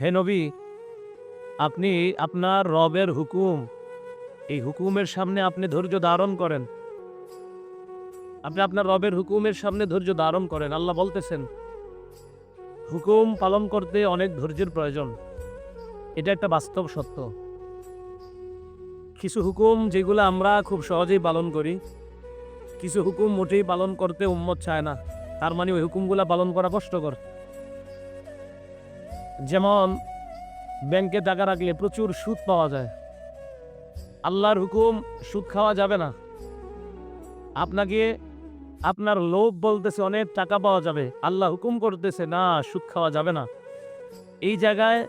হে নবী, আপনি আপনার রবের হুকুম, এই হুকুমের সামনে আপনি ধৈর্য ধারণ করেন। আপনি আপনার রবের হুকুমের সামনে ধৈর্য ধারণ করেন। আল্লাহ বলতেছেন, হুকুম পালন করতে অনেক ধৈর্যের প্রয়োজন। এটা একটা বাস্তব সত্য। কিছু হুকুম যেগুলো আমরা খুব সহজেই পালন করি, কিছু হুকুম মোটেই পালন করতে উম্মত চায় না। তার মানে ওই হুকুমগুলো পালন করা কষ্টকর। যেমন ব্যাংকে টাকা রাখলে প্রচুর সুদ পাওয়া যায়। আল্লাহর হুকুম, সুদ খাওয়া যাবে না। আপনাকে, আপনার লোভ বলতেছে অনেক টাকা পাওয়া যাবে। আল্লাহ হুকুম করতেছে, না, সুদ খাওয়া যাবে না। এই জায়গায়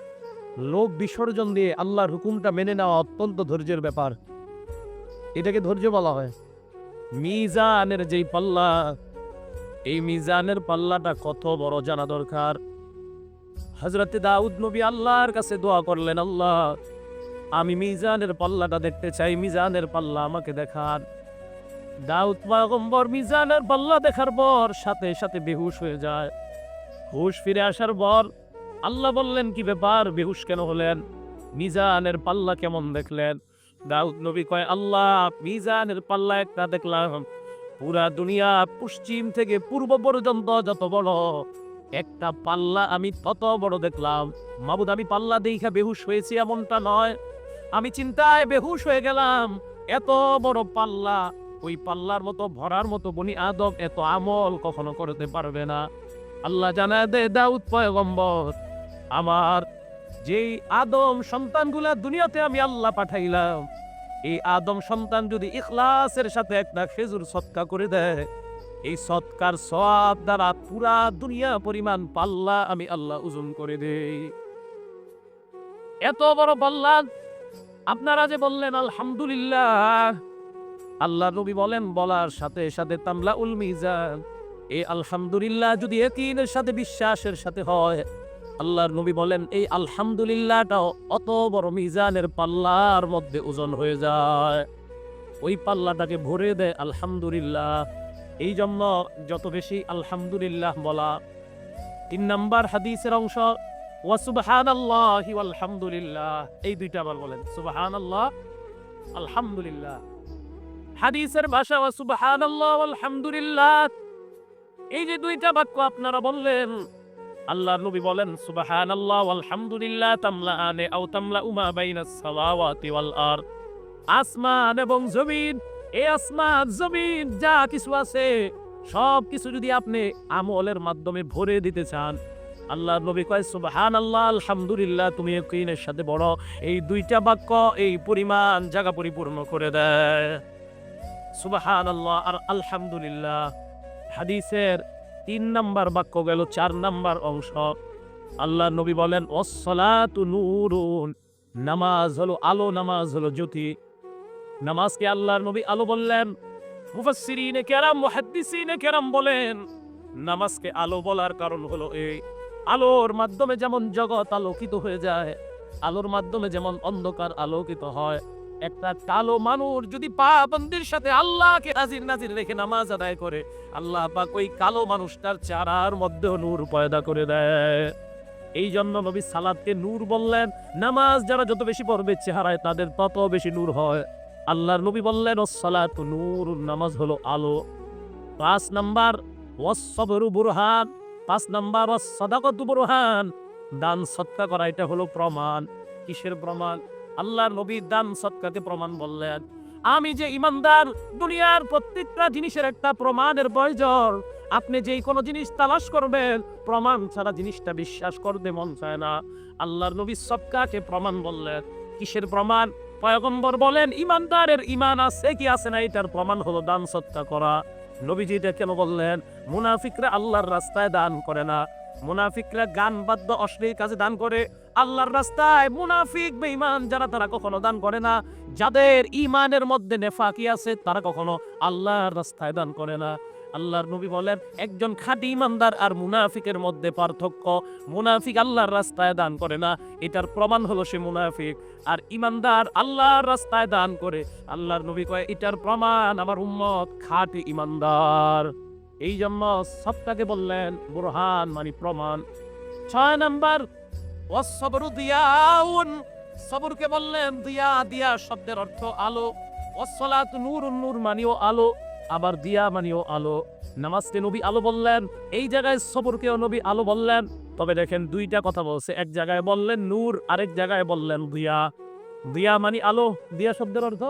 লোভ বিসর্জন দিয়ে আল্লাহর হুকুমটা মেনে নেওয়া অত্যন্ত ধৈর্যের ব্যাপার। এটাকে ধৈর্য বলা হয়। মিজানের যেই পাল্লা, এই মিজানের পাল্লাটা কত বড় জানা দরকার। হজরতে দাউদ নবী আল্লাহর কাছে দোয়া করলেন, আল্লাহ, আমি মিজানের পাল্লাটা দেখতে চাই, মিজানের পাল্লা আমাকে দেখান। দাউদ পয়গম্বর মিজানের পাল্লা দেখার পর সাথে সাথে বেহুশ হয়ে যায়। হুশ ফিরে আসার পর আল্লাহ বললেন, কি ব্যাপার? বেহুশ কেন হলেন? মিজানের পাল্লা কেমন দেখলেন? দাউদ নবী কয়, আল্লাহ, মিজানের পাল্লা একটা দেখলাম। পুরা দুনিয়া পশ্চিম থেকে পূর্ব পর্যন্ত যত বড় একটা পাল্লা আমি তত বড় দেখলাম। মাবুদ, আমি পাল্লা দেখা বেহুশ হয়েছি এমনটা নয়। আমি চিন্তায় বেহুশ হয়ে গেলাম। এত বড় পাল্লা, ওই পাল্লার মতো ভরার মতো বনি আদম এত আমল কখনো করতে পারবে না। আল্লাহ জানা দে দাউদ পয়গম্বর, আমার যেই আদম সন্তানগুলা দুনিয়াতে আমি আল্লাহ পাঠাইলাম, এই আদম সন্তান যদি ইখলাসের সাথে একটা খেজুর সৎকা করে দেয় এই সৎকার সব দ্বারা পুরা দুনিয়া পরিমাণ পাল্লা আমি আল্লাহ ওজন করে দেই। এত বড় পাল্লা আপনারা যে বললেন, আলহামদুলিল্লাহ। আল্লাহ নবী বলেন, বলার সাথে সাথে তামলা উল মিজান। এই আলহামদুলিল্লাহ যদি একিনের সাথে বিশ্বাসের সাথে হয়, আল্লাহর নবী বলেন, এই আলহামদুলিল্লাহটাও অত বড় মিজানের পাল্লার মধ্যে ওজন হয়ে যায়। ওই পাল্লাটাকে ভরে দেয়, আলহামদুলিল্লাহ। এই জন্য যত বেশি আলহামদুলিল্লাহ বলা, তিন নাম্বার হাদিসের অংশ ওয়াসুবহান আল্লাহ আলহামদুলিল্লাহ এই দুইটা আবার বলেন সুবহান আল্লাহ আলহামদুলিল্লাহ। হাদিসের ভাষা ওয়াসুবহান আল্লাহ আলহামদুলিল্লাহ এই যে দুইটা বাক্য আপনারা বললেন আল্লাহ নবী বলেন সুবহান আল্লাহ আলহামদুলিল্লাহ তামলা আনে আও তামলা উমা বাইনাস সামাওয়াতি ওয়াল আরদ। আসমান এবং জমিন এই আসমান, জমিন, যা কিছু আছে, সব কিছু যদি আপনি আমলের মাধ্যমে ভরে দিতে চান আল্লাহ নবী কয় সুবহান আল্লাহ আলহামদুলিল্লাহ, তুমি কিনের সাথে বড়। এই দুইটা বাক্য এই পরিমাণ জায়গা পরিপূর্ণ করে দেয়। সুবহান আল্লাহ আর আলহামদুলিল্লাহ, হাদিসের তিন নাম্বার বাক্য গেল চার নাম্বার অংশ। আল্লাহ নবী বলেন অসলাতু নূরুন, নামাজ হলো আলো, নামাজ হলো জ্যোতি। নামাজকে আল্লাহর নবী আলো বললেন, মুফাসসিরিনে কেরাম, মুহাদ্দিসিনে কেরাম বলেন, নামাজকে আলো বলার কারণ হলো এই, আলোর মাধ্যমে যেমন জগৎ আলোকিত হয়ে যায়, আলোর মাধ্যমে যেমন অন্ধকার আলোকিত হয়, একটা কালো মানুষ যদি পাবন্দির সাথে আল্লাহকে নাজির নাজির রেখে নামাজ আদায় করে, আল্লাহ পাক ওই কালো মানুষটার চারার মধ্যে নূর পয়দা করে দেয়। এই জন্য নবী সালাদকে নূর বললেন, নামাজ যারা যত বেশি পড়বে চেহারায় তাদের তত বেশি নূর হয়। আল্লাহর নবী বললেন ওসালাত নূর নামাজ হলো আলো। পাঁচ নাম্বার ওয়াসবরু বুরহান পাঁচ নাম্বার ওয়াসসাদাকাতু বুরহান দান সৎকা করা, এটা হলো প্রমাণ। কিসের প্রমাণ? আল্লাহর নবী দান সৎকাকে প্রমাণ বললেন। আমি যে ইমানদার, দুনিয়ার প্রত্যেকটা জিনিসের একটা প্রমাণের প্রয়োজন। আপনি যেই কোনো জিনিস তালাশ করবেন, প্রমাণ ছাড়া জিনিসটা বিশ্বাস করতে মন চায় না। আল্লাহর নবী সৎকাকে প্রমাণ বললেন। কিসের প্রমাণ? পয়গম্বর বলেন, ইমানদারের ইমান আছে কি আছে না এটার প্রমাণ হলো দান সৎকা করা। নবীজি এটা কেন বললেন, মুনাফিকরা আল্লাহর রাস্তায় দান করে না। মুনাফিকরা গান বাদ্য অশ্লীল কাজে দান করে। আল্লাহর রাস্তায় মুনাফিক, বেঈমান যারা তারা কখনো দান করে না। যাদের ইমানের মধ্যে নেফাকি আছে, তারা কখনো আল্লাহর রাস্তায় দান করে না। আল্লাহর নবী বলেন, একজন খাঁটি ইমানদার আর মুনাফিকের মধ্যে পার্থক্য। মুনাফিক আল্লাহর রাস্তায় দান করে না, এটার প্রমাণ হলো সে মুনাফিক। আর ইমানদার আল্লাহর রাস্তায় দান করে। আল্লাহর নবী কয়, এটার প্রমাণ আমার উম্মত খাঁটি ইমানদার। এই জন্য সবটাকে বললেন বুরহান মানে প্রমাণ। ছয় নাম্বার ওয়াসবরু দিয়াউন। সবরকে বললেন, দিয়া দিয়া শব্দের অর্থ আলো। ওয়াসসালাত নূরুন, নূর মানিও আলো। আবার দিয়া মানিও আলো। নামাজকে নবী আলো বললেন, এই জায়গায় সবরকেও নবী আলো বললেন। তবে দেখেন দুইটা কথা বলছে, এক জায়গায় বললেন নূর, আরেক জায়গায় বললেন দিয়া দিয়া মানি আলো দিয়া শব্দের অর্থ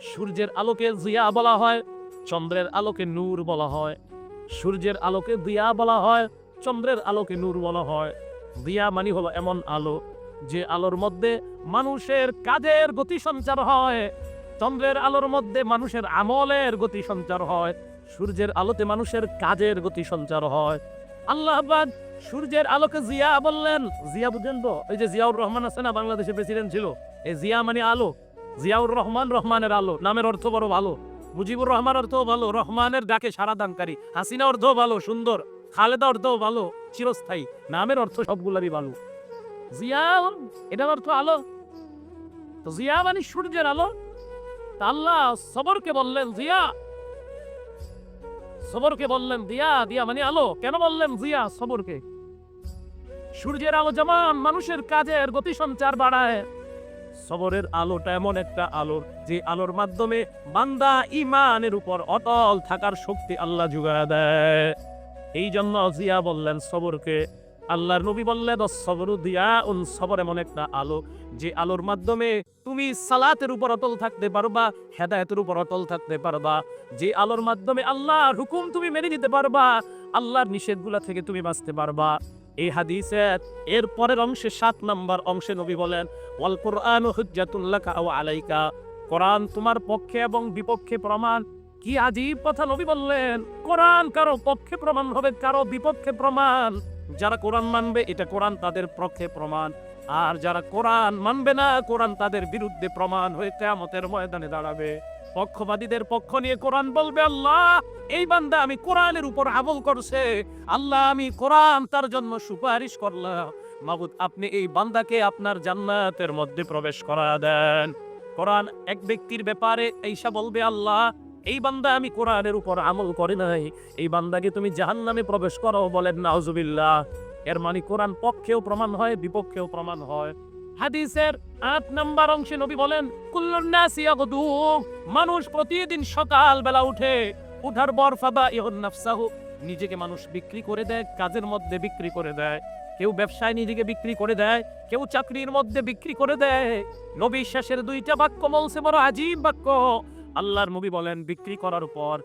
সূর্যের আলোকে জিয়া বলা হয়, চন্দ্রের আলোকে নূর বলা হয়। সূর্যের আলোকে দিয়া বলা হয়, চন্দ্রের আলোকে নূর বলা হয়। দিয়া মানি হলো এমন আলো, যে আলোর মধ্যে মানুষের কাজের গতি সঞ্চার হয়। চন্দ্রের আলোর মধ্যে মানুষের আমলের গতি সঞ্চার হয়, সূর্যের আলোতে মানুষের কাজের গতি সঞ্চার হয়। আল্লাহ সূর্যের আলোকে জিয়া বললেন, জিয়া বুঝেন তো ওই যে জিয়াউর রহমান আছে না বাংলাদেশের প্রেসিডেন্ট ছিল, এই জিয়া মানে আলো, জিয়াউর রহমান রহমানের আলো, নামের অর্থ বড় ভালো, মুজিবুর রহমান অর্থ ভালো, রহমানের ডাকে সারা দানকারী হাসিনা অর্থ ভালো, সুন্দর, খালেদা অর্থ ভালো, চিরস্থায়ী, নামের অর্থ সবগুলারই ভালো। জিয়া, এটার অর্থ আলো। তো জিয়া মানে সূর্যের আলো আল্লাহ সবরকে বললেন, জিয়া। সবরকে বললেন, দিয়া দিয়া মানে আলো। কেন বললেন, জিয়া, সবরকে? সূর্যের আলো যেমন মানুষের কাজের গতি সঞ্চার বাড়ায়, সবরের আলোটা এমন একটা আলো যে আলোর মাধ্যমে বান্দা ইমানের উপর অটল থাকার শক্তি আল্লাহ জুগায় দেয়। এই জন্য জিয়া বললেন, সবরকে আল্লাহর নবী বললেন সবরু দিয়া উন সবর এমন একটা আলো, যে আলোর মাধ্যমে তুমি সালাতের উপর অটল থাকতে পারবা, হেদায়েতের উপর অটল থাকতে পারবা। যে আলোর মাধ্যমে আল্লাহর হুকুম তুমি মেনে নিতে পারবা, আল্লাহর নিষেধগুলা থেকে তুমি বাঁচতে পারবা। এই হাদিসের এর পরের অংশে সাত নম্বর অংশে নবী বলেন, ওয়াল কোরআন হুজ্জাতুল্লাকা ওয়া আলাইকা। কোরআন তোমার পক্ষে এবং বিপক্ষে প্রমাণ। কি আজীব কথা নবী বললেন, কোরআন কারও পক্ষে প্রমাণ হবে, কারও বিপক্ষে প্রমাণ। যারা কোরআন মানবে, এটা কোরআন তাদের পক্ষে প্রমাণ। আর যারা কোরআন মানবে না, কোরআন তাদের বিরুদ্ধে প্রমাণ হয়ে কেয়ামতের ময়দানে দাঁড়াবে। পক্ষবাদীদের পক্ষ নিয়ে কোরআন বলবে, আল্লাহ, এই বান্দা আমি কোরআনের উপর আমল করছে। আল্লাহ, আমি কোরআন তার জন্য সুপারিশ করলাম। মাবুদ, আপনি এই বান্দাকে আপনার জান্নাতের মধ্যে প্রবেশ করা দেন। কোরআন এক ব্যক্তির ব্যাপারে এইসা বলবে, আল্লাহ এই বান্দা আমি কোরআনের উপর আমল করি নাই। এই বান্দাকে তুমি জাহান্নামে প্রবেশ করো বলেন, নাউজুবিল্লাহ। এর মানে কোরআন পক্ষেও প্রমাণ হয়, বিপক্ষেও প্রমাণ হয়। হাদিসের আট নাম্বার অংশে নবী বলেন মানুষ প্রতিদিন সকাল বেলা উঠে, উঠার পর ফাবা ইহুন নাফসাহু, নিজেকে মানুষ বিক্রি করে দেয়, কাজের মধ্যে বিক্রি করে দেয়। কেউ ব্যবসায় নিজেকে বিক্রি করে দেয়, কেউ চাকরির মধ্যে বিক্রি করে দেয়। নবী শেষের দুইটা বাক্য বলছে, বড় আজীব বাক্য। আল্লাহর নবী বলেন, বিক্রি করার পর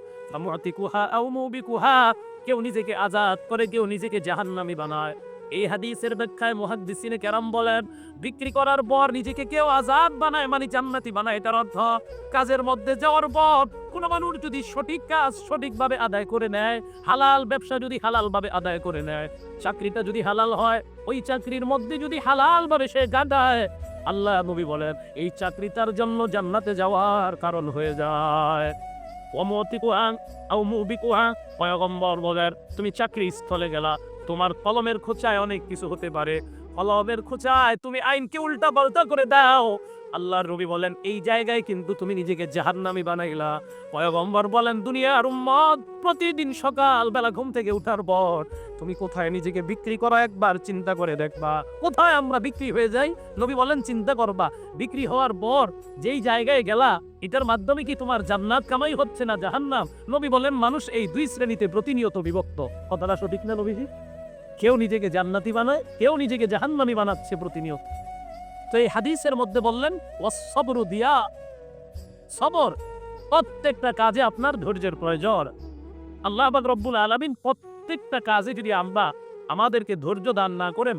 কেউ নিজেকে আজাদ করে, কেউ নিজেকে জাহান্নামী বানায়। এই হাদিসের ব্যাখ্যায় মুহাদ্দিসিনে কেরাম বলেন, বিক্রি করার পর নিজেকে কেউ আজাদ বানায় মানে জান্নাতি বানায়। এটার অর্থ, কাজের মধ্যে যাওয়ার পর কোন মানুষ যদি সঠিক কাজ সঠিকভাবে আদায় করে নেয়, হালাল ব্যবসা যদি হালালভাবে আদায় করে নেয়, চাকরিটা যদি হালাল হয়, ওই চাকরির মধ্যে যদি হালালভাবে সে গাদায় আল্লাহ নবী বলেন, এই চাকরি তার জন্য জান্নাতে যাওয়ার কারণ হয়ে যায়। পয়গম্বর বলেন, তুমি চাকরি স্থলে গেলা, তোমার কলমের খোঁচায় অনেক কিছু হতে পারে। কলমের খোঁচায় তুমি আইনকে উল্টা পাল্টা করে দাও আল্লাহর রবি বলেন, এই জায়গায় কিন্তু তুমি নিজেকে জাহান্নামি বানাইলা। পয়গম্বর বলেন, দুনিয়ার উম্মত প্রতিদিন সকাল বেলা ঘুম থেকে উঠার পর তুমি কোথায় নিজেকে বিক্রি করা একবার চিন্তা করে দেখবা। কোথায় আমরা বিক্রি হয়ে যাই? নবী বলেন, চিন্তা করবা, বিক্রি হওয়ার পর যেই জায়গায় গেলা, এটার মাধ্যমে কি তোমার জান্নাত কামাই হচ্ছে না জাহান্নাম? নবী বলেন, মানুষ এই দুই শ্রেণীতে প্রতিনিয়ত বিভক্ত। কথাটা সঠিক না নবীজি? কেউ নিজেকে জান্নাতি বানায়, কেউ নিজেকে জাহান্নামি বানাচ্ছে প্রতিনিয়ত। তো এই হাদিসের মধ্যে বললেন ওয়াসবরু দিয়া সবর, প্রত্যেকটা কাজে আপনার ধৈর্যের প্রয়োজন। আল্লাহ আবাদ রব্বুল আলমিন প্রত্যেকটা কাজে যদি আমরা আমাদেরকে ধৈর্য দান না করেন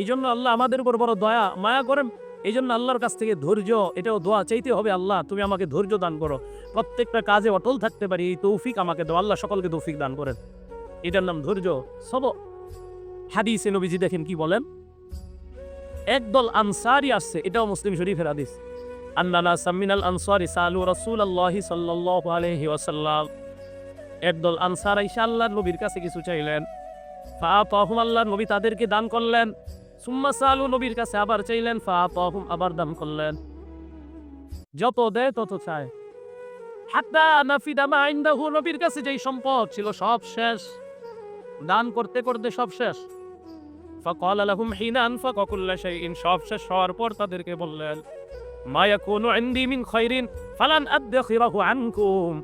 এই জন্য আল্লাহ আমাদের উপর বড় দয়া, মায়া করেন এই জন্য আল্লাহর কাছ থেকে ধৈর্য, এটাও দোয়া চাইতে হবে, আল্লাহ, তুমি আমাকে ধৈর্য দান করো। প্রত্যেকটা কাজে অটল থাকতে পারি, এই তৌফিক আমাকে দাও, আল্লাহ সকলকে তৌফিক দান করেন। এটার নাম ধৈর্য সব হাদিসে নবীজি দেখেন কি বলেন? একদল আনসারি আসছে, এটাও মুসলিম শরীফের হাদিস। আন্নানা সামিনাল আনসারি সালু রাসূলুল্লাহি সাল্লাল্লাহু আলাইহি ওয়াসাল্লাম। একদল আনসার আইসা আল্লাহর নবীর কাছে কিছু চাইলেন। ফাআতাহুম আল্লাহর নবী তাদেরকে দান করলেন। সুম্মা সালু নবীর কাছে আবার চাইলেন, ফাআতাহুম আবার দান করলেন। যত দেয় তত চায়। হাত্তা নাফিদা মা ইনদাহু, নবীর কাছে যেই সম্পদ ছিল সব শেষ। দান করতে করতে সব শেষ। ফকল আলহুম হিনান ফকুল্লা শাইইন সব শেষ তাদেরকে বললেন মায়া কোনো ইন্দি মিন খৈরিন ফালান আদ্দাখিরাহু আনকুম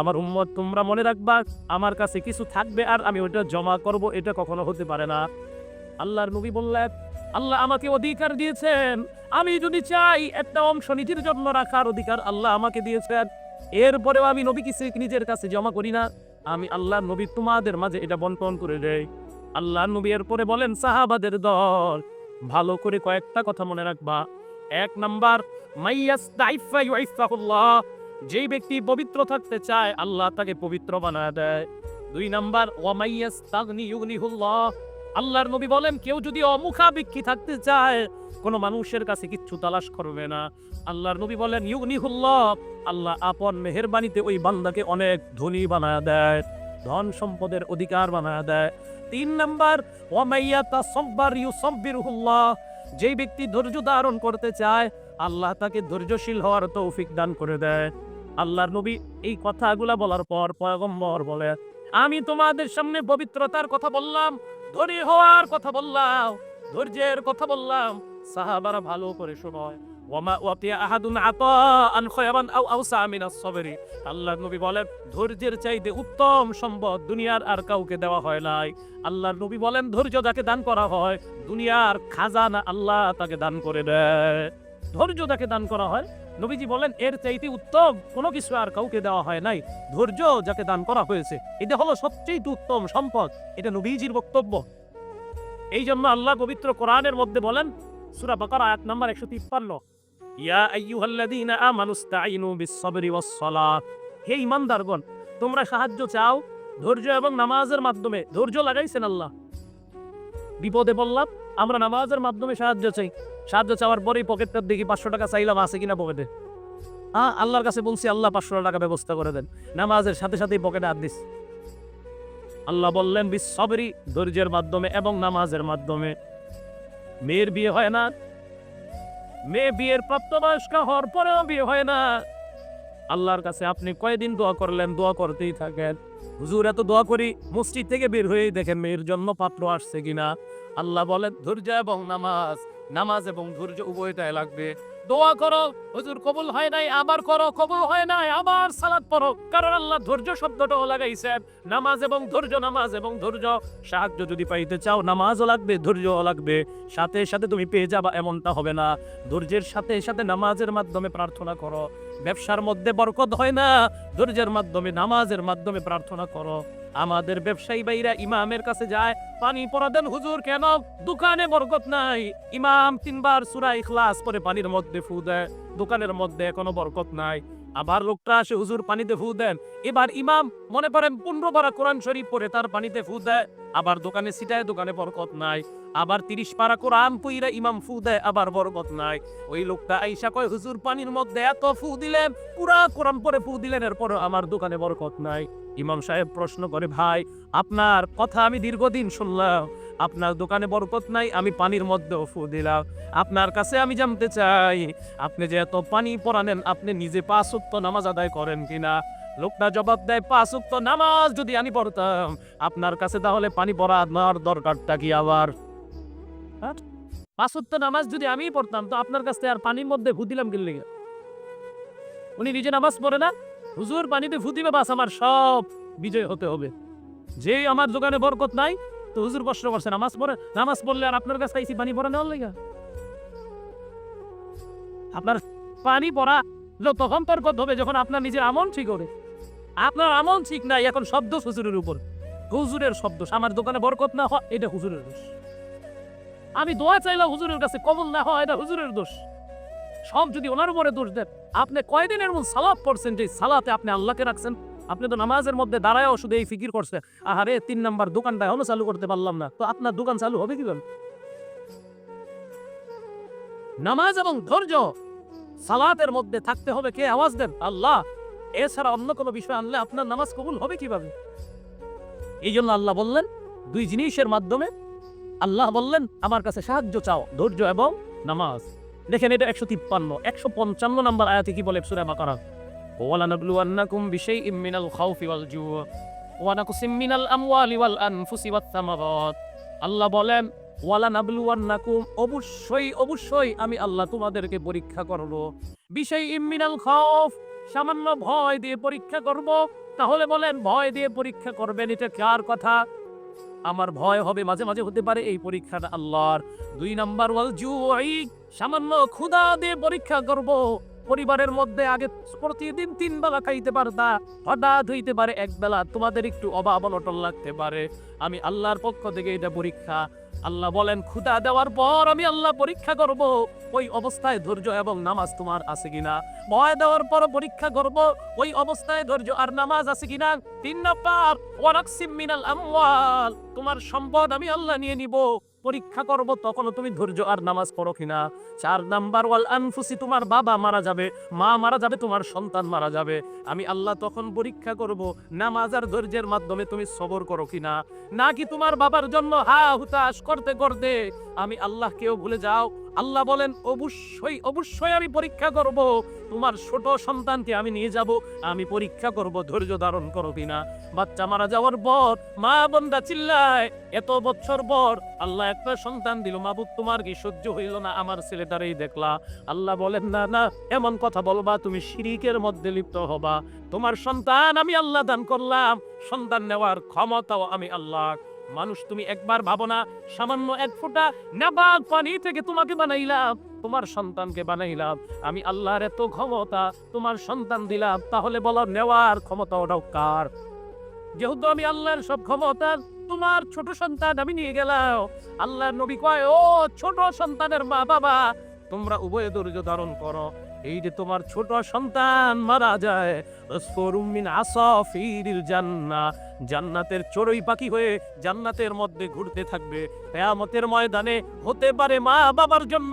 আমার উম্মত, তোমরা মনে রাখবা, আমার কাছে কিছু থাকবে আর আমি ওটা জমা করব, এটা কখনো হতে পারে না। আল্লাহর নবী বললেন, আল্লাহ আমাকে অধিকার দিয়েছেন। আমি যদি চাই, একটা অংশ নিজের জন্য রাখার অধিকার আল্লাহ আমাকে দিয়েছেন। এরপরেও আমি নবী কিছু নিজের কাছে জমা করি না। আমি আল্লাহ নবী তোমাদের মাঝে এটা বন্টন করে দেয় আল্লাহ নবী পরে বলেন, সাহাবাদের দল, ভালো করে কয়েকটা কথা মনে রাখবা। এক নাম্বার যেই ব্যক্তি পবিত্র থাকতে চায়, আল্লাহ তাকে পবিত্র বানায় দেয়। দুই নাম্বার আল্লাহর নবী বলেন, কেউ যদি অমুখাভিক্ষী থাকতে চায়, কোনো মানুষের কাছে কিচ্ছু তালাশ করবে না। আল্লাহর নবী বলেন, ইউগনিহুল্লাহ, আল্লাহ আপন মেহেরবানিতে ওই বান্দাকে অনেক ধনী বানায় দেয়। ধন সম্পদের অধিকার বানায় দেয়। তিন নাম্বার সব্বার ইউসব্বিরুহুল্লাহ। যেই ব্যক্তি ধৈর্য ধারণ করতে চায়, আল্লাহ তাকে ধৈর্যশীল হওয়ার তৌফিক দান করে দেয়। আল্লাহর নবী এই কথাগুলা বলার পর পয়গম্বর বলে, আমি তোমাদের সামনে পবিত্রতার কথা বললাম, ধনী হওয়ার কথা বললাম, ধৈর্যের কথা বললাম। সাহাবারা ভালো করে শোনায় ওয়ামা ওয়াতিয়া আহাদুন আতাআন খায়রান আও আওসা মিনাস সাবরি। আল্লাহর নবী বলেন, ধৈর্যের চাইতে উত্তম সম্পদ দুনিয়ার আর কাউকে দেওয়া হয় নাই। আল্লাহর নবী বলেন, ধৈর্য যাকে দান করা হয়, দুনিয়ার খাজানা আল্লাহ তাকে দান করে দেয়। ধৈর্য তাকে দান করা হয়, নবীজি বলেন, এর চাইতে উত্তম কোনো কিছু আর কাউকে দেওয়া হয় নাই। ধৈর্য যাকে দান করা হয়েছে, এটা হলো সবচেয়ে উত্তম সম্পদ। এটা নবীজির বক্তব্য। এই জন্য আল্লাহ পবিত্র কোরআনের মধ্যে বলেন, সুরা বাকারা আয়াত নাম্বার 153 ইয়া আইয়ুহাল্লাযীনা আমানুস্তাঈনু বিস-সাবরি ওয়াস-সালাহ হে ঈমানদারগণ, তোমরা সাহায্য চাও, ধৈর্য এবং নামাজের মাধ্যমে। ধৈর্য লাগাইছেন আল্লাহ। বিপদে বললাম আমরা নামাজের মাধ্যমে সাহায্য চাই। সাহায্য চাওয়ার পরেই পকেটটার দেখি পাঁচশো টাকা চাইলাম, আছে কিনা পকেটে? হ্যাঁ আল্লাহর কাছে বলছি, আল্লাহ পাঁচশো টাকা ব্যবস্থা করে দেন। নামাজের সাথে সাথেই পকেটে হাত দিস। আল্লাহ বললেন বিশ্বরি ধৈর্যের মাধ্যমে এবং নামাজের মাধ্যমে। মেয়ের বিয়ে হয় না মেয়ে বিয়ের প্রাপ্তবয়স্ক হওয়ার পরেও বিয়ে হয় না। আল্লাহর কাছে আপনি কয়দিন দোয়া করলেন? দোয়া করতেই থাকেন। হুজুর, এত দোয়া করি মসজিদ থেকে বের হয়েই দেখেন মেয়ের জন্য পাত্র আসছে কিনা। আল্লাহ বলেন, ধৈর্য এবং নামাজ নামাজ এবং ধৈর্য উভয়টাই লাগবে। দোয়া করো, হুজুর কবুল হয় নাই, আবার করো, কবুল হয় নাই, আবার সালাত পড়ো। কারণ আল্লাহ ধৈর্য শব্দটাও লাগাইছেন নামাজ এবং ধৈর্য, নামাজ এবং ধৈর্য। সাহায্য যদি পাইতে চাও, নামাজও লাগবে, ধৈর্যও লাগবে। সাথে সাথে তুমি পেয়ে যাবা, এমনটা হবে না। ধৈর্যের সাথে সাথে নামাজের মাধ্যমে প্রার্থনা করো। ব্যবসার মধ্যে বরকত হয় না। ধৈর্যের মাধ্যমে, নামাজের মাধ্যমে প্রার্থনা করো। আমাদের ব্যবসায়ী ভাইরা ইমামের কাছে যায়, পানি পরা দেন, হুজুর, কেন? দোকানে বরকত নাই। ইমাম তিনবার সুরা ইখলাস পরে পানির মধ্যে ফু দেয়, দোকানের মধ্যে কোনো বরকত নাই। আবার লোকটা আসে, হুজুর, পানিতে ফু দেন। এবার ইমাম, মনে করেন, পনেরো বারা কোরআন শরীফ পরে তার পানিতে ফু দেয়, আবার দোকানে সিটায় দোকানে বরকত নাই। আবার তিরিশ পারা কোরআন পুইরা ইমাম ফু দেয়, আবার বরকত নাই। ওই লোকটা আইসা কয়, হুজুর, পানির মধ্যে এত ফু দিলেন, পুরা কোরআন পরে ফু দিলেন এরপর আমার দোকানে বরকত নাই। ইমাম সাহেব প্রশ্ন করে, ভাই, আপনার কথা আমি দীর্ঘদিন শুনলাম। আপনার দোকানে বরকত নাই, আমি পানির মধ্যেও ফু দিলাম। আপনার কাছে আমি জানতে চাই, আপনি যে এত পানি পরানেন, আপনি নিজে পাঁচ নামাজ আদায় করেন কিনা? লোকটা জবাব দেয়, পাঁচ ওয়াক্ত নামাজ যদি আমি পড়তাম, আপনার কাছে তাহলে পানি পড়া আমার দরকারটা কি আবার? হ্যাঁ? পাঁচ নামাজ যদি পড়তাম, তো আপনার কাছে আর পানির মধ্যে দিলাম উনি নিজে নামাজ পড়ে না, হুজুর পানিতে দিবে, বাস আমার সব বিজয় হতে হবে। যে আমার দোকানে বরকত নাই, তো হুজুর করছে, নামাজ পড়ে, নামাজ পড়লে আর আপনার কাছে পানি পড়া নেওয়ার লেগা? আপনার পানি পড়া তখন বরকত হবে, যখন আপনার নিজের আমল ঠিক হবে। আপনার আমল ঠিক নাই, এখন শব্দ হুজুরের উপর। হুজুরের শব্দ, আমার দোকানে বরকত না হয় এটা হুজুরের দোষ। আমি দোয়া চাইলাম হুজুরের কাছে, কবল না হয় এটা হুজুরের দোষ। সব যদি ওনার উপরে দোষ দেন, আপনি কয়দিনের মূল সালাদ পড়ছেন যে সালাতে আপনি আল্লাহকে রাখছেন? আপনি তো নামাজের মধ্যে দাঁড়ায়ও শুধু এই ফিকির করছে আহারে, তিন নাম্বার দোকানটা এখনও চালু করতে পারলাম না। তো আপনার দোকান চালু হবে কি নামাজ এবং ধৈর্য, সালাতের মধ্যে থাকতে হবে কে? আওয়াজ দেন। আল্লাহ, এছাড়া অন্য কোনো বিষয় আনলে আপনার নামাজ কবুল হবে কীভাবে? এই জন্য আল্লাহ বললেন, দুই জিনিসের মাধ্যমে আল্লাহ বললেন, আমার কাছে সাহায্য চাও, ধৈর্য এবং নামাজ। দেখেন এটা একশো তিপ্পান্ন, একশো পঞ্চান্ন নম্বর আয়াতে কি বলে সুরা বাকারা? ওয়ালানাবলুয়ান্নাকুম বিশাইইম মিনাল খাউফি ওয়াল জু ওয়া নাকসিম মিনাল আমওয়ালি ওয়াল আনফুসি ওয়াত আল্লাহ বলেন, ওয়ালানাবলুয়ান্নাকুম, অবশ্যই অবশ্যই আমি আল্লাহ তোমাদেরকে পরীক্ষা করব। বিশাইইম ইমিনাল খাউফ, সামান্য ভয় দিয়ে পরীক্ষা করব। তাহলে বলেন, ভয় দিয়ে পরীক্ষা করবেন, এটা কার কথা? আমার ভয় হবে, মাঝে মাঝে হতে পারে এই পরীক্ষাটা আল্লাহর। দুই নাম্বার, ওয়াল জু সামান্য ক্ষুধা দিয়ে পরীক্ষা করব। পরিবারের মধ্যে আগে প্রতিদিন তিন বেলা খাইতে পারতা, হঠাৎ হইতে পারে এক বেলা। তোমাদের একটু অভাব অনটন লাগতে পারে। আমি আল্লাহর পক্ষ থেকে এটা পরীক্ষা আল্লাহ বলেন ক্ষুদা দেওয়ার পর আমি আল্লাহ পরীক্ষা করব, ওই অবস্থায় ধৈর্য এবং নামাজ তোমার আছে কিনা? ভয় দেওয়ার পর পরীক্ষা করব, ওই অবস্থায় ধৈর্য আর নামাজ আছে কিনা? তিন নাম্বার ওয়ারাকসিম মিনাল আমওয়াল তোমার সম্পদ আমি আল্লাহ নিয়ে নিব। পরীক্ষা করব তখন তুমি ধৈর্য আর নামাজ পড়ো কিনা। চার নাম্বার, ওয়াল আনফুসি, তোমার বাবা মারা যাবে, মা মারা যাবে, তোমার সন্তান মারা যাবে। আমি আল্লাহ তখন পরীক্ষা করব, নামাজ আর ধৈর্যের মাধ্যমে তুমি সবর করো কিনা। নাকি তোমার বাবার জন্য হা হুতাশ করতে করতে আমি আল্লাহকেও ভুলে যাও? আল্লাহ বলেন, অবশ্যই অবশ্যই আমি পরীক্ষা করব। তোমার ছোট সন্তানকে আমি নিয়ে যাব। আমি পরীক্ষা করব, ধৈর্য ধারণ করো কিনা বাচ্চা মারা যাওয়ার পর, মা বন্দা চিল্লায়, এত বছর পর আল্লাহ একটা সন্তান দিল। মাবুদ, তোমার কি সহ্য হইল না? আমার ছেলেটারই দেখলা। আল্লাহ বলেন, না না, এমন কথা বলবা, তুমি শিরিকের মধ্যে লিপ্ত হবা। তোমার সন্তান আমি আল্লাহ দান করলাম। সন্তান নেওয়ার ক্ষমতাও আমি আল্লাহ মানুষ, তুমি একবার ভাবো না, সামান্য এক ফোঁটা নাবাক পানি থেকে তোমাকে বানাইলাম, তোমার সন্তানকে বানাইলাম। আমি আল্লাহর এত ক্ষমতা, তোমার সন্তান দিলাম, তাহলে বলো নেওয়ার ক্ষমতা ওটাও কার? যেহেতু আমি আল্লাহর সব ক্ষমতা, তোমার ছোট সন্তান আমি নিয়ে গেলাম। আল্লাহর নবী কয়, ও ছোট সন্তানের মা বাবা তোমরা উভয় ধৈর্য ধারণ করো। এই যে তোমার ছোট সন্তান মারা যায় আসফরুম মিন জান্নাতের চড়ুই পাখি হয়ে জান্নাতের মধ্যে ঘুরতে থাকবে। কেয়ামতের ময়দানে হতে পারে মা বাবার জন্য।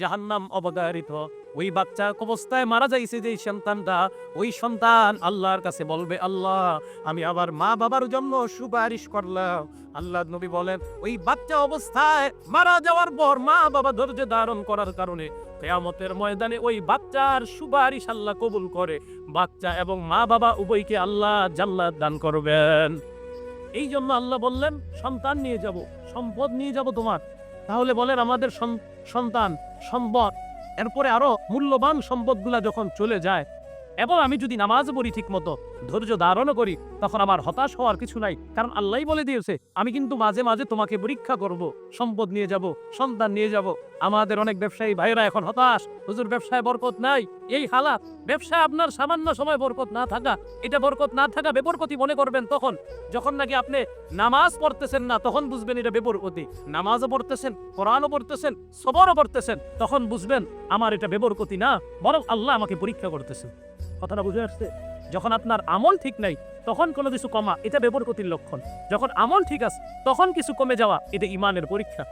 জাহান্নাম অবতারিত ওই বাচ্চা অবস্থায় মারা যাইছে যে সন্তানটা, ওই সন্তান আল্লাহর কাছে বলবে, আল্লাহ, আমি আবার মা বাবার জন্য সুপারিশ করলাম। আল্লাহ নবী বলেন, ওই বাচ্চা অবস্থায় মারা যাওয়ার পর মা বাবা ধৈর্য ধারণ করার কারণে কেয়ামতের ময়দানে ওই বাচ্চার সুপারিশ আল্লাহ কবুল করে। বাচ্চা এবং মা বাবা উভয়কে আল্লাহ জান্নাত দান করবেন। এই জন্য আল্লাহ বললেন, সন্তান নিয়ে যাব, সম্পদ নিয়ে যাব তোমার। তাহলে বলেন আমাদের সন্তান, সম্পদ, এরপরে আরও মূল্যবান সম্পদগুলা যখন চলে যায়, এবং আমি যদি নামাজ পড়ি ঠিক মতো ধৈর্য ধারণও করি, তখন আমার হতাশ হওয়ার কিছু নাই। কারণ আল্লাহই বলে দিয়েছে, আমি কিন্তু মাঝে মাঝে তোমাকে পরীক্ষা করব, সম্পদ নিয়ে যাব, সন্তান নিয়ে যাব। আমাদের অনেক ব্যবসায়ী ভাইরা এখন হতাশ, হুজুর, ব্যবসায় বরকত নাই, এই হালাত ব্যবসায় আপনার সামান্য সময় বরকত না থাকা, এটা বরকত না থাকা বেবরকতি মনে করবেন তখন। যখন নাকি আপনি নামাজ পড়তেছেন না, তখন বুঝবেন এটা বেবরকতি নামাজও পড়তেছেন, কোরআনও পড়তেছেন, সবরও পড়তেছেন, তখন বুঝবেন, আমার এটা বেবরকতি না, বরং আল্লাহ আমাকে পরীক্ষা করতেছেন কথাটা বুঝে আসছে? যখন আপনার আমল ঠিক নাই, তখন কোনো কিছু কমা, এটা বেবরকতির লক্ষণ। যখন আমল ঠিক আছে, তখন কিছু কমে যাওয়া, এটা ইমানের পরীক্ষা।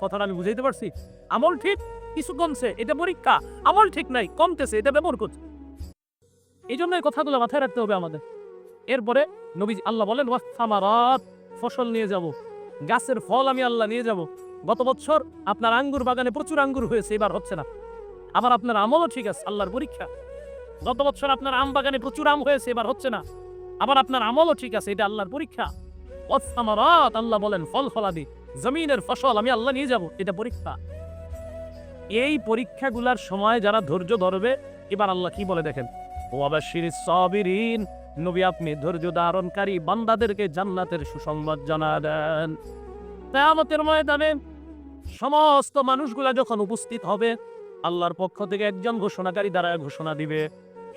কথাটা আমি বুঝাইতে পারছি? আমল ঠিক, কিছু কমছে, এটা পরীক্ষা। আমল ঠিক নাই, কমতেছে, এটা বেবরকত এই জন্য এই কথাগুলো মাথায় রাখতে হবে আমাদের। এরপরে নবী আল্লাহ বলেন ওয়াসামারাত ফসল নিয়ে যাব। গাছের ফল আমি আল্লাহ নিয়ে যাব। গত বছর আপনার আঙ্গুর বাগানে প্রচুর আঙ্গুর হয়েছে, এবার হচ্ছে না। আবার আপনার আমলও ঠিক আছে, আল্লাহর পরীক্ষা। গত বছর আপনার আম বাগানে প্রচুর আম হয়েছে, এবার হচ্ছে না। আবার আপনার আমলও ঠিক আছে, এটা আল্লাহর পরীক্ষা। ওয়াসামারাত আল্লাহ বলেন, ফল ফলাদি, জমিনের ফসল, আমি আল্লাহ নিয়ে যাব, এটা পরীক্ষা। এই পরীক্ষাগুলার সময় যারা ধৈর্য ধরবে, এবার আল্লাহ কি বলে দেখেন? ওয়াবাশির সাবিরিন, নবী আপনি ধৈর্য ধারণকারী বান্দাদেরকে জান্নাতের সুসংবাদ জানালেন কিয়ামতের ময়দানে সমস্ত মানুষগুলা যখন উপস্থিত হবে, আল্লাহর পক্ষ থেকে একজন ঘোষণাকারী দ্বারা ঘোষণা দিবে।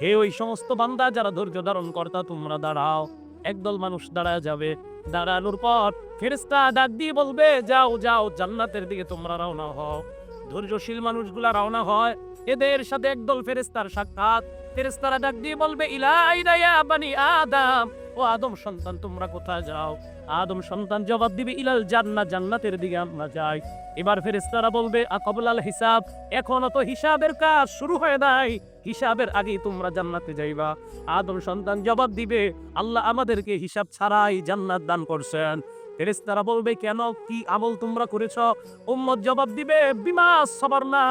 হে ওই সমস্ত বান্দা যারা ধৈর্য ধারণ কর্তা, তোমরা দাঁড়াও। একদল মানুষ দাঁড়ায় যাবে। দাঁড়ানোর পর ফেরেস্তা ডাক দিয়ে বলবে, যাও যাও, জান্নাতের দিকে তোমরা রওনা হও। ধৈর্যশীল মানুষগুলা রওনা হয়। এদের সাথে একদল ফেরেস্তার সাক্ষাৎ। ফেরেস্তারা ডাক দিয়ে বলবে, ইলাইনা ইয়া আদম। ও আদম সন্তান, তোমরা কোথায় যাও? আদম সন্তান জবাব দিবে, ইলাল জান্না জান্নাতের দিকে আমরা যাই। এবার ফেরেস্তারা বলবে আকবলাল হিসাব, এখনও তো হিসাবের কাজ শুরু হয়ে নাই। হিসাবের আগেই তোমরা জান্নাতে যাইবা। আদম সন্তান জবাব দিবে, আল্লাহ আমাদেরকে হিসাব ছাড়াই জান্নাত দান করছেন। ফেরেস্তারা বলবে, কেন? কি আমল তোমরা করেছ? উম্মত জবাব দিবে, বিমা সবার না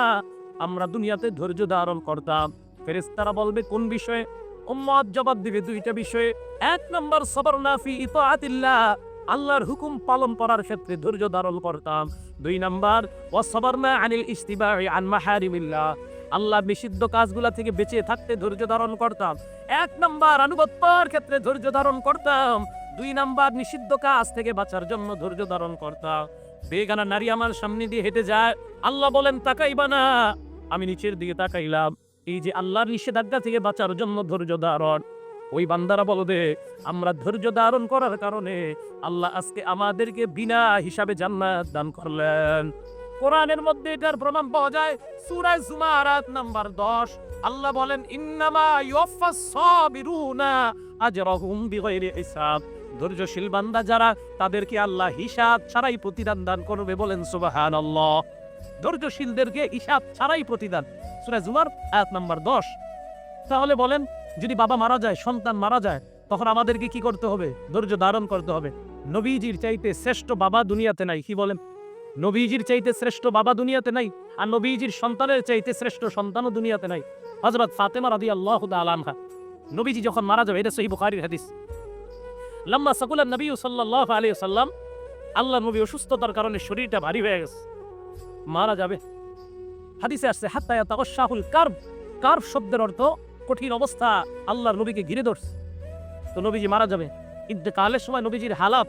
আমরা দুনিয়াতে ধৈর্য ধারণ করতাম। ফেরেস্তারা বলবে, কোন বিষয়ে? উম্মত জবাব দিবে, দুইটা বিষয়ে। এক নম্বর সবর নাফি ইতাআতিল্লাহ আল্লাহর হুকুম পালন করার ক্ষেত্রে ধৈর্য ধারণ করতাম। দুই নাম্বার ওয়াসবারনা আনিল ইস্তিবাই আন মাহারিমিল্লাহ। আল্লাহ নিষিদ্ধ কাজগুলা থেকে বেঁচে থাকতে ধৈর্য ধারণ করতাম। এক নাম্বার, আনুগত্যর ক্ষেত্রে ধৈর্য ধারণ করতাম। দুই নাম্বার, নিষিদ্ধ কাজ থেকে বাঁচার জন্য ধৈর্য ধারণ করতাম। বেগানা নারী আমার সামনে দিয়ে হেঁটে যায়। আল্লাহ বলেন, তাকাইবা না। আমি নিচের দিকে তাকাইলাম। এই যে আল্লাহর নিষেধাজ্ঞা থেকে বাঁচার জন্য ধৈর্য ধারণ। ওই বান্দারা বলবে আমরা ধৈর্য ধারণ করার কারণে আল্লাহ আজকে আমাদেরকে বিনা হিসাবে জান্নাত দান করলেন। কোরআনের মধ্যে এটার প্রমাণ পাওয়া যায়, সূরা জুমারাত নাম্বার 10 আল্লাহ বলেন, ইন্নামা ইউফাস সাবিরুনা আজরাহুম বিগাইরি হিসাব। ধৈর্যশীল বান্দা যারা, তাদেরকে আল্লাহ হিসাব ছাড়াই প্রতিদান দান করবে বলেন সুবহানাল্লাহ। ধৈর্যশীলদেরকে হিসাব ছাড়াই প্রতিদান। সূরা জুমার আয়াত নাম্বার 10 তাহলে বলেন যদি বাবা মারা যায়, সন্তান মারা যায়, তখন আমাদেরকে কি করতে হবে? ধৈর্য ধারণ করতে হবে। নবীজির চাইতে শ্রেষ্ঠ বাবা দুনিয়াতে নাই, কি বলেন? নবীজির চাইতে শ্রেষ্ঠ বাবা দুনিয়াতে নাই, আর নবীজির সন্তানের চাইতে শ্রেষ্ঠ সন্তানও দুনিয়াতে নাই। হযরত ফাতেমা রাদিয়াল্লাহু তাআলা আনহা। নবীজি যখন মারা যাবে, এটা সহিহ বুখারীর হাদিস। লাম্মা সাকুলা নবী সাল্লাল্লাহু আলাইহি সাল্লাম আল্লাহ নবী অসুস্থতার কারণে শরীরটা ভারী হয়ে গেছে। মারা যাবে। হাদিসে আসছে, হাত্তা ইয়াতাগাশাহুল কার্ব। কার্ব শব্দের অর্থ কঠিন অবস্থা, আল্লাহর নবীকে ঘিরে ধরছে। তো নবীজি মারা যাবে। ইন্তেকালের সময় নবীজির হালাত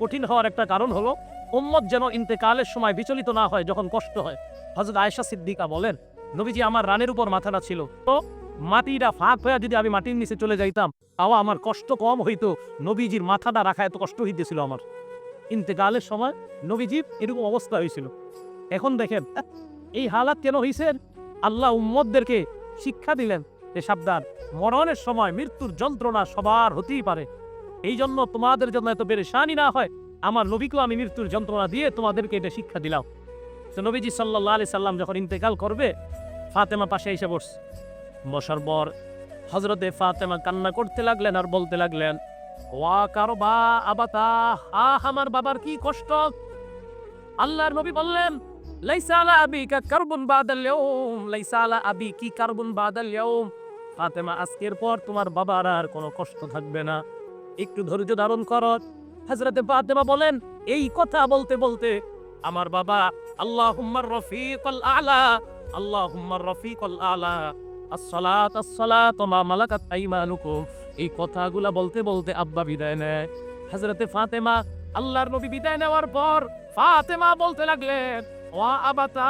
কঠিন হওয়ার একটা কারণ হলো, উম্মত যেন ইন্তেকালের সময় বিচলিত না হয়, যখন কষ্ট হয়। হজরত আয়েশা সিদ্দিকা বলেন, নবীজি, আমার রানের উপর মাথাটা ছিল। তো মাটিটা ফাঁক হয়ে যদি আমি মাটির নিচে চলে যাইতাম, তাও আমার কষ্ট কম হইতো। নবীজির মাথাটা রাখা এত কষ্ট হইতেছিল আমার। ইন্তেকালের সময় নবীজির এরকম অবস্থা হয়েছিল এখন দেখেন, এই হালাত কেন হয়েছে আল্লাহ উম্মতদেরকে শিক্ষা দিলেন যে সাবধান, মরণের সময় মৃত্যুর যন্ত্রণা সবার হতেই পারে। এই জন্য তোমাদের জন্য এত পেরেশানি না হয়, আমার নবীকেও আমি মৃত্যুর যন্ত্রণা দিয়ে তোমাদেরকে এটা শিক্ষা দিলাম। তো নবীজি সাল্লাহ আলি সাল্লাম যখন ইন্তেকাল করবে, ফাতেমা পাশে এসে বসছে। বসার পর হজরতে ফাতেমা কান্না করতে লাগলেন আর বলতে লাগলেন, ওয়া কারও বা আবাতা আহ আমার বাবার কি কষ্ট? আল্লাহর নবী বললেন, লাইসা আবিকা কারবুন বাদাল ইয়াউম, লাইসা আলা কারবুন বাদাল ফাতেমা আজকের পর তোমার বাবার আর কোনো কষ্ট থাকবে না। একটু ধৈর্য ধারণ কর। হযরতে ফাতেমা বলেন, এই কথা বলতে বলতে আমার বাবা, আল্লাহুম্মার রফিকুল আলা, আল্লাহুম্মার রফিকুল আলা, আসসালাত আসসালাত মা মালাকাত আইমানুকুম। এই কথাগুলা বলতে বলতে আব্বা বিদায় নেয়। হযরতে ফাতেমা আল্লাহর নবী বিদায় নেওয়ার পর ফাতেমা বলতে লাগলেন, ওয়া আবাতা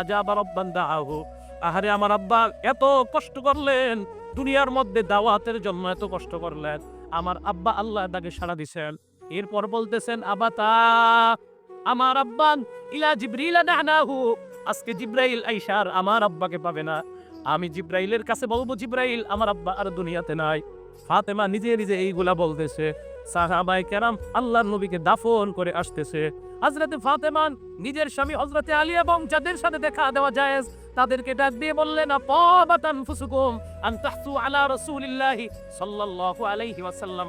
আজাবা রব্বান দাআহু। আহারে আমার আব্বা এত কষ্ট করলেন, দুনিয়ার মধ্যে দাওয়াতের জন্য এত কষ্ট করলেন। আমার আব্বা আল্লাহ তাকে সাড়া দিছেন। এরপর বলতেছেন, আবাতা, আমার আব্বা, ইলা জিব্রিলা নাহনাহু আজকে জিব্রাইল আইসার আমার আব্বাকে পাবে না। আমি জিব্রাইলের কাছে বলব, জিব্রাইল, আমার আব্বা আর দুনিয়াতে নাই। ফাতেমা নিজে নিজে এইগুলা বলতেছে। সাহাবাই কেরাম আল্লাহর নবীকে দাফন করে আসতেছে। হজরতে ফাতেমান নিজের স্বামী হজরতে আলী এবং যাদের সাথে দেখা দেওয়া যায় তাদেরকে ডাক দিয়ে বললেন আপাবাতান ফুসুকুম আন তাহসু আলা রাসূলিল্লাহি সাল্লাল্লাহু আলাইহি ওয়াসাল্লাম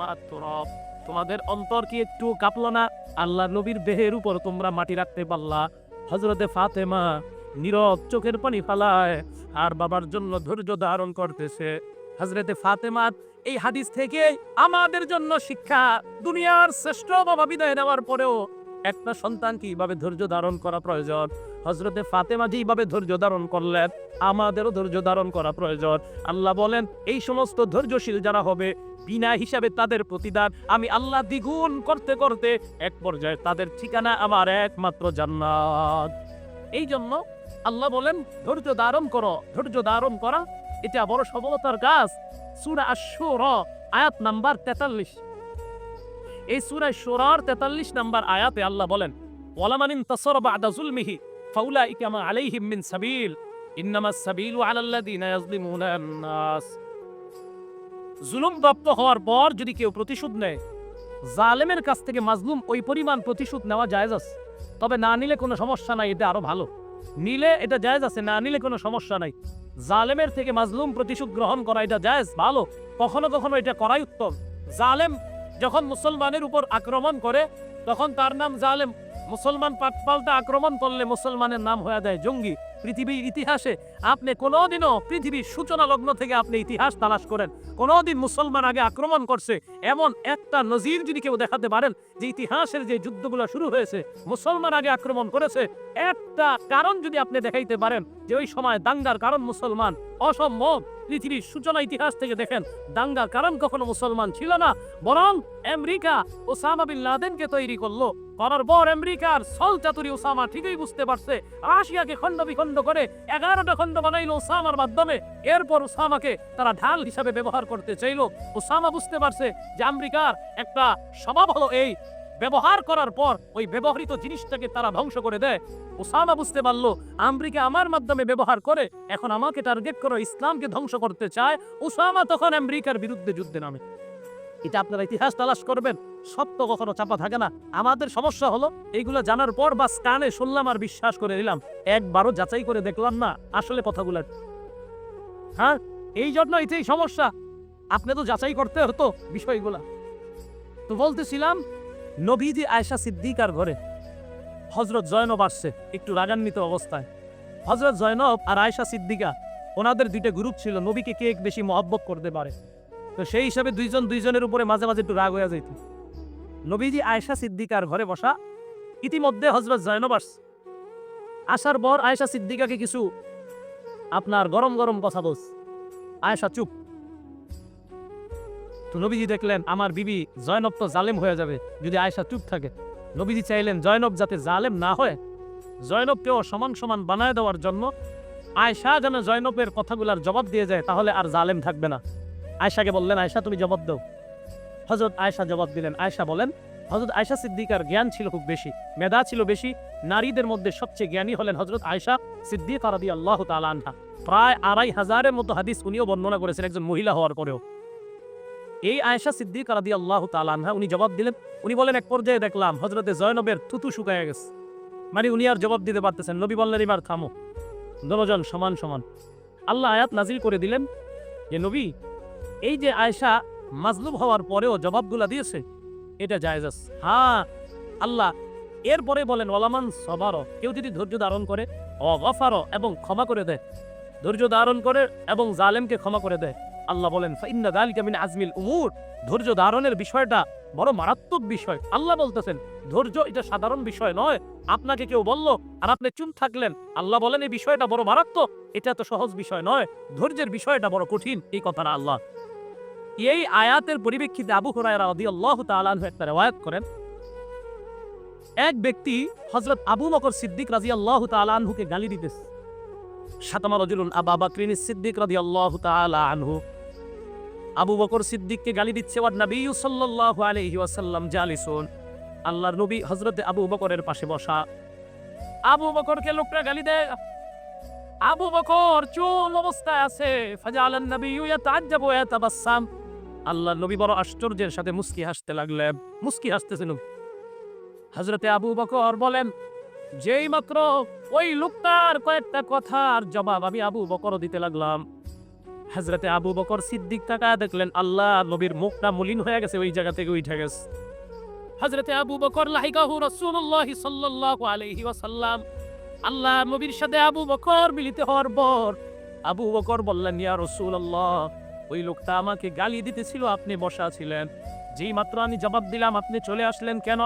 তোমাদের অন্তর কি একটু কাঁপলো না? আল্লাহ নবীর দেহের উপর তোমরা মাটি রাখতে পারলা। হজরতে ফাতেমা নীরব চোখের পানি ফালায় আর বাবার জন্য ধৈর্য ধারণ করতেছে। হজরতে ফাতেমার এই হাদিস থেকে আমাদের জন্য শিক্ষা। দুনিয়ার শ্রেষ্ঠ বাবা বিদায় নেওয়ার পরেও একটা সন্তান কীভাবে ধৈর্য ধারণ করা প্রয়োজন? হজরতে ফাতেমা যেভাবে ধৈর্য ধারণ করলেন, আমাদেরও ধৈর্য ধারণ করা প্রয়োজন। আল্লাহ বলেন, এই সমস্ত ধৈর্যশীল যারা হবে, বিনা হিসাবে তাদের প্রতিদান আমি আল্লাহ দ্বিগুণ করতে করতে এক পর্যায়ে তাদের ঠিকানা আমার একমাত্র জান্নাত। এই জন্য আল্লাহ বলেন, ধৈর্য ধারণ করো, ধৈর্য ধারণ করা, এটা বড় সফলতার কাজ। সুরা আশুর আয়াত নাম্বার তেতাল্লিশ। এই সুরা সুরার তেতাল্লিশ নাম্বার আয়াতে আল্লাহ বলেন ওয়ালামানিন তাসর বাদা জুলমিহি জুলুম প্রাপ্ত হওয়ার পর যদি কেউ প্রতিশোধ নেয়, জালেমের কাছ থেকে মাজলুম ওই পরিমাণ প্রতিশোধ নেওয়া জায়েজ আছে। তবে না নিলে কোনো সমস্যা নাই, এটা আরও ভালো। নিলে এটা জায়েজ আছে, না নিলে কোনো সমস্যা নাই। জালেমের থেকে মাজলুম প্রতিশোধ গ্রহণ করা এটা জায়েজ, ভালো। কখনো কখনো এটা করাই উত্তম। জালেম যখন মুসলমানের উপর আক্রমণ করে, তখন তার নাম জালেম। মুসলমান পাল্টা আক্রমণ করলে মুসলমানের নাম হয়ে দেয় জঙ্গি। পৃথিবীর ইতিহাসে আপনি কোনোদিনও পৃথিবীর সূচনা লগ্ন থেকে আপনি ইতিহাস তালাশ করেন। কোনোদিন মুসলমান আগে আক্রমণ করছে, এমন একটা নজির যদি কেউ দেখাতে পারেন যে ইতিহাসের যে যুদ্ধগুলো শুরু হয়েছে, মুসলমান আগে আক্রমণ করেছে, একটা কারণ যদি আপনি দেখাইতে পারেন যে ওই সময় দাঙ্গার কারণ মুসলমান, অসম্ভব। পৃথিবীর সূচনা ইতিহাস থেকে দেখেন, দাঙ্গার কারণ কখনো মুসলমান ছিল না, বরং আমেরিকা ওসামা বিন লাদেনকে তৈরি করল। করার পর আমেরিকার সল চাতুরি ওসামা ঠিকই বুঝতে পারছে। রাশিয়াকে খণ্ড বিখণ্ড করে এগারোটা খণ্ড বানাইলো ওসামার মাধ্যমে। এরপর ওসামাকে তারা ঢাল হিসাবে ব্যবহার করতে চাইলো। ওসামা বুঝতে পারছে যে আমেরিকার একটা স্বভাব হলো এই, ব্যবহার করার পর ওই ব্যবহৃত জিনিসটাকে তারা ধ্বংস করে দেয়। ওসামা বুঝতে পারল, আমেরিকা আমার মাধ্যমে ব্যবহার করে, এখন আমাকে টার্গেট করে ইসলামকে ধ্বংস করতে চায়। ওসামা তখন আমেরিকার বিরুদ্ধে যুদ্ধে নামে। এটা আপনারা ইতিহাস তালাশ করবেন। সত্য কখনো চাপা থাকে না। আমাদের সমস্যা হলো, এইগুলো জানার পর বা কানে শুনলাম আর বিশ্বাস করে নিলাম। একবারও যাচাই করে দেখলাম না আসলে কথাগুলো। হ্যাঁ এই জন্য এটাই সমস্যা। আপনি তো যাচাই করতে হতো বিষয়গুলা। তো বলতেছিলাম, নবীজি আয়সা সিদ্দিকার ঘরে। হজরত জয়নব আসছে, একটু রাগান্বিত অবস্থায়। হজরত জয়নব আর আয়সা সিদ্দিকা, ওনাদের দুইটা গ্রুপ ছিল, নবীকে কে বেশি মহব্বত করতে পারে? তো সেই হিসাবে দুইজন দুইজনের উপরে মাঝে মাঝে একটু রাগ হয়ে যাইত। নবীজি আয়সা সিদ্দিকার ঘরে বসা, ইতিমধ্যে হজরত জয়নব আসছে। আসার পর আয়সা সিদ্দিকাকে কিছু আপনার গরম গরম কথা বলছে। আয়সা চুপ। তো নবীজি দেখলেন, আমার বিবি জয়নব তো জালেম হয়ে যাবে, যদি আয়সা চুপ থাকে। নবীজি চাইলেন, জয়নব যাতে জালেম না হয়, জয়নবকেও সমান সমান বানায় দেওয়ার জন্য আয়সা যেন জয়নবের কথাগুলার জবাব দিয়ে যায়, তাহলে আর জালেম থাকবে না। আয়সাকে বললেন আয়সা তুমি জবাব দাও। হজরত আয়সা জবাব দিলেন আয়সা বলেন হজরত আয়সা সিদ্দিকার জ্ঞান ছিল খুব বেশি, মেধা ছিল বেশি, নারীদের মধ্যে সবচেয়ে জ্ঞানী হলেন হজরত আয়সা সিদ্দিক রাদি আল্লাহ তালা প্রায় আড়াই হাজারের মতো হাদিস উনিও বর্ণনা করেছেন একজন মহিলা হওয়ার পরেও। এই আয়েশা সিদ্দিক রাদি আল্লাহ তালানহা উনি জবাব দিলেন, উনি বলেন, এক পর্যায়ে দেখলাম হজরতে জয়নবের থুতু শুকায় গেছে। মানে উনি আর জবাব দিতে পারতেছেন নবী বললেন, এবার থামো। দনজন সমান সমান। আল্লাহ আয়াত নাজিল করে দিলেন যে, নবী এই যে আয়েশা মাজলুব হওয়ার পরেও জবাবগুলা দিয়েছে, এটা জায়েজ আছে। হ্যাঁ আল্লাহ এরপরে বলেন ওলামান সবারও কেউ যদি ধৈর্য ধারণ করে অগফারও এবং ক্ষমা করে দেয়। ধৈর্য ধারণ করে এবং জালেমকে ক্ষমা করে দেয়। আল্লাহ বলেন, ফাইন্না দালিকা মিন আজমিল উমুর। ধৈর্য ধারণের বিষয়টা বড় মারাত্মক বিষয়। আল্লাহ বলতেছেন, ধৈর্য এটা সাধারণ বিষয় নয়। আপনাকে কেউ বলল, আর আপনি চুপ থাকলেন। আল্লাহ বলেন, এই বিষয়টা বড় মারাত্মক। এটা তো সহজ বিষয় নয়। ধৈর্যের বিষয়টা বড় কঠিন, এই কথাটা আল্লাহ এই আয়াতের পরিপ্রেক্ষিতে আবু হুরায়রা একটা করেন। এক ব্যক্তি হযরত আবু বকর সিদ্দিক রাদিয়াল্লাহু তাআলা আনহুকে গালি দিতেছে। সিদ্দিক আবু বকর সিদ্দিককে গালি দিচ্ছে ওয়ার নবী সাল্লাল্লাহু আলাইহি ওয়াসাল্লাম জালিসুন। আল্লাহর নবী হযরতে আবু বকরের পাশে বসা। আবু বকরকে লোকটা গালি দেয়, আবু বকর চুল অবস্থায় আছে। ফাজালান নবী ইয়াতাজ্জাবু ওয়া ইয়াতাবাসসাম আল্লাহর নবী বড় আশ্চর্যের সাথে মুস্কি হাসতে লাগলেন মুস্কি হাসতেছেন হযরতে আবু বকর বলেন, যেই মাত্র ওই লোকটার কয়েকটা কথার জবাব আমি আবু বকর দিতে লাগলাম। হজরতে আবু বকর সিদ্দিক তাকা দেখলেন, আল্লাহ নবীর মুখটা মলিন হয়ে গেছে, ওই জায়গা থেকে উঠে গেছে। হজরতে আবু বকর, লাহিকাহু রাসূলুল্লাহ সাল্লাল্লাহু আলাইহি ওয়াসাল্লাম। আল্লাহ নবীর সাথে আবু বকর মিলিত হওয়ার পর, আবু বকর বললেন, ইয়া রাসূলুল্লাহ ওই লোকটা আমাকে গালি দিতেছিল আপনি বসা ছিলেন। যেই মাত্র আমি জবাব দিলাম, আপনি চলে আসলেন কেন?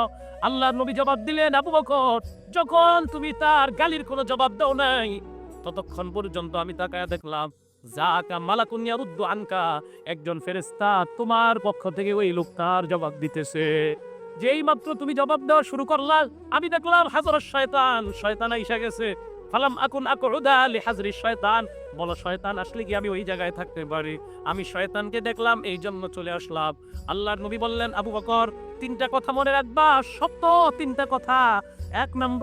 আল্লাহ নবী জবাব দিলেন, আবু বকর, যখন তুমি তার গালির কোনো জবাব দাও নাই, ততক্ষণ পর্যন্ত আমি তাকায় দেখলাম জাকা মালাকুন ইয়ারুদ্দু আনকা, একজন ফেরেশতা তোমার পক্ষ থেকে ওই লোকটার জবাব দিতেছে। যেই মাত্র তুমি জবাব দেওয়া শুরু করলা, আমি দেখলাম হাজার শয়তান শয়তান এসে গেছে। ফালাম আকুন আকরুদা আলি হাজরি শয়তান। বলো, শয়তান, আসলে কি আমি ওই জায়গায় থাকতে পারি? আমি শয়তানকে দেখলাম, এই জন্য চলে আসলাম। আল্লাহর নবী বললেন, আবু বকর, তিনটা কথা মনে রাখবা, সত্য তিনটা কথা। এক নম্বর